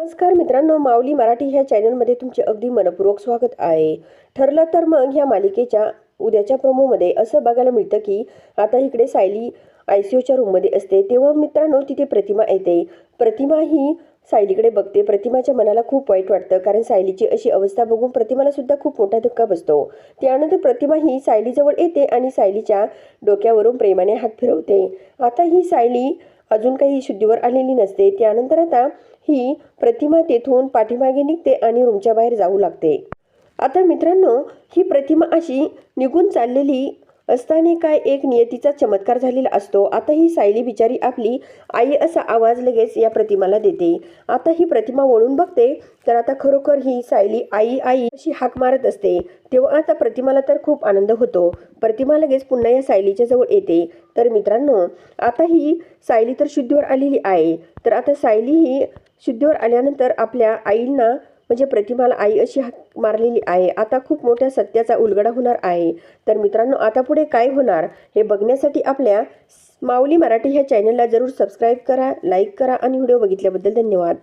नमस्कार मित्रांनो माऊली मराठी ह्या चॅनलमध्ये तुमचे अगदी मनपूर्वक स्वागत आहे. ठरलं तर मग ह्या मालिकेच्या उद्याच्या प्रोमोमध्ये असं बघायला मिळतं की आता इकडे सायली आय सी यूच्या रूममध्ये असते. तेव्हा मित्रांनो तिथे प्रतिमा येते. प्रतिमा ही सायलीकडे बघते. प्रतिमाच्या मनाला खूप वाईट वाटतं कारण सायलीची अशी अवस्था बघून प्रतिमाला सुद्धा खूप मोठा धक्का बसतो. त्यानंतर प्रतिमा ही सायलीजवळ येते आणि सायलीच्या डोक्यावरून प्रेमाने हात फिरवते. आता ही सायली अजून काही शुद्धीवर आलेली नसते. त्यानंतर आता ही प्रतिमा तेथून पाठीमागे निघते आणि रूमच्या बाहेर जाऊ लागते. आता मित्रांनो ही प्रतिमा अशी निघून चाललेली असताना काय एक नियतीचा चमत्कार झालेला असतो. आता ही सायली बिचारी आपली आई असा आवाज लगेच या प्रतिमाला देते. आता ही प्रतिमा वळून बघते तर आता खरोखर ही सायली आई आई अशी हाक मारत असते. तेव्हा आता प्रतिमाला तर खूप आनंद होतो. प्रतिमा लगेच पुन्हा या सायलीच्या जवळ येते. तर मित्रांनो आता ही सायली तर शुद्धीवर आलेली आहे. तर आता सायली ही शुद्धीवर आल्यानंतर आपल्या आईंना म्हणजे प्रतिमाला आई अशी मारलेली आहे. आता खूप मोठ्या सत्याचा उलगडा होणार आहे. तर मित्रांनो आता पुढे काय होणार हे बघण्यासाठी आपल्या माऊली मराठी ह्या चॅनलला जरूर सबस्क्राईब करा लाईक करा आणि व्हिडिओ बघितल्याबद्दल धन्यवाद.